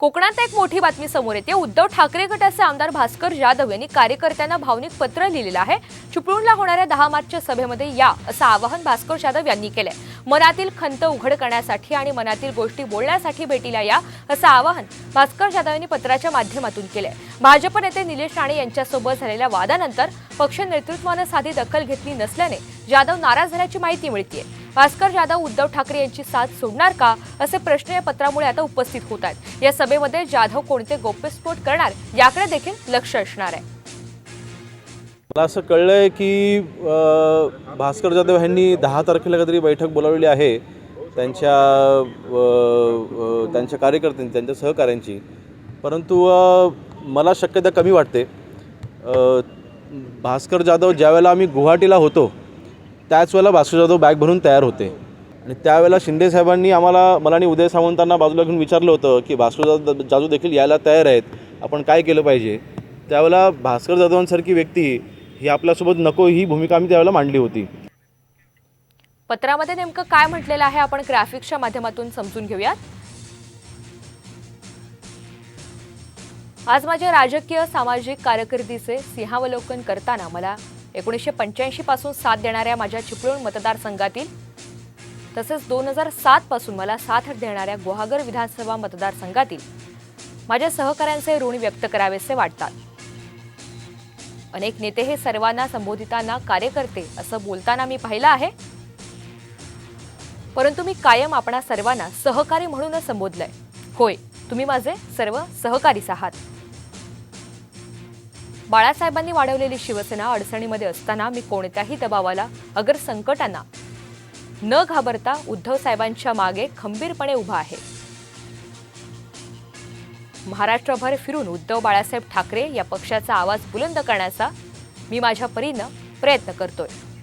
कोकणात एक मोठी बातमी समोर येते. उद्धव ठाकरे गटाचे आमदार भास्कर जाधव यांनी कार्यकर्त्यांना भावनिक पत्र लिहिलेलं आहे. चिपळूणला होणाऱ्या दहा मार्चच्या सभेमध्ये या असं आवाहन भास्कर जाधव यांनी केलंय. मनातील खंत उघड करण्यासाठी आणि मनातील गोष्टी बोलण्यासाठी भेटीला या असं आवाहन भास्कर जाधव यांनी पत्राच्या माध्यमातून केलंय. भाजप नेते निलेश राणे यांच्यासोबत झालेल्या वादानंतर पक्ष नेतृत्वानं साधी दखल घेतली नसल्याने जाधव नाराज झाल्याची माहिती मिळतीये. भास्कर जाधव उद्धव ठाकरे यांची साथ सोडणार का? असे प्रश्न या पत्रामुळे आता उपस्थित होत आहेत. या सभेमध्ये जाधव कोणते गौप्यस्फोट करणार? याकडे देखील लक्ष असणार आहे. मला असं कळलं आहे की भास्कर जाधव यांनी दहा तारखेला काहीतरी बैठक बोलावलेली आहे. त्यांच्या त्यांच्या कार्यकर्त्यांची त्यांच्या सहकाऱ्यांची. परंतु मला शक्यता कमी वाटते. भास्कर जाधव ज्यावेळेला आम्ही गुवाहाटीला होतो त्याच वेळेला भास्कर जाधव बॅग भरून तयार होते. आणि त्यावेळेला शिंदे साहेबांनी आम्हाला मला आणि उदय सावंतांना बाजूला घेऊन विचारलं होतं की भास्कर जाधव जाधव देखील यायला तयार आहेत. आपण काय केलं पाहिजे? त्यावेळेला भास्कर जाधवांसारखी व्यक्ती ही आपल्यासोबत नको ही भूमिका आम्ही त्यावेळेला मांडली होती. पत्रामध्ये नेमकं काय म्हटलेलं आहे आपण ग्राफिक्सच्या माध्यमातून समजून घेऊयात. आज माझ्या राजकीय सामाजिक कारकिर्दीचे सिंहावलोकन करताना मला एकोणीसशे पंच्याऐंशी पासून साथ देणाऱ्या माझ्या चिपळूण मतदारसंघातील तसेच दोन हजार सात पासून मला साथ देणाऱ्या गुहागर विधानसभा मतदारसंघातील माझ्या सहकाऱ्यांचे ऋण व्यक्त करावेसे वाटतात. अनेक नेते हे सर्वांना संबोधिताना कार्यकर्ते असं बोलताना मी पाहिलं आहे. परंतु मी कायम आपणा सर्वांना सहकारी म्हणूनच संबोधलंय. होय तुम्ही माझे सर्व सहकारीच आहात. बाळासाहेबांनी वाढवलेली शिवसेना अडचणीमध्ये असताना मी कोणत्याही दबावाला अगर संकटांना न घाबरता उद्धव साहेबांच्या मागे खंबीरपणे उभा आहे. महाराष्ट्रभर फिरून उद्धव बाळासाहेब ठाकरे या पक्षाचा आवाज बुलंद करण्याचा मी माझ्या परीनं प्रयत्न करतोय.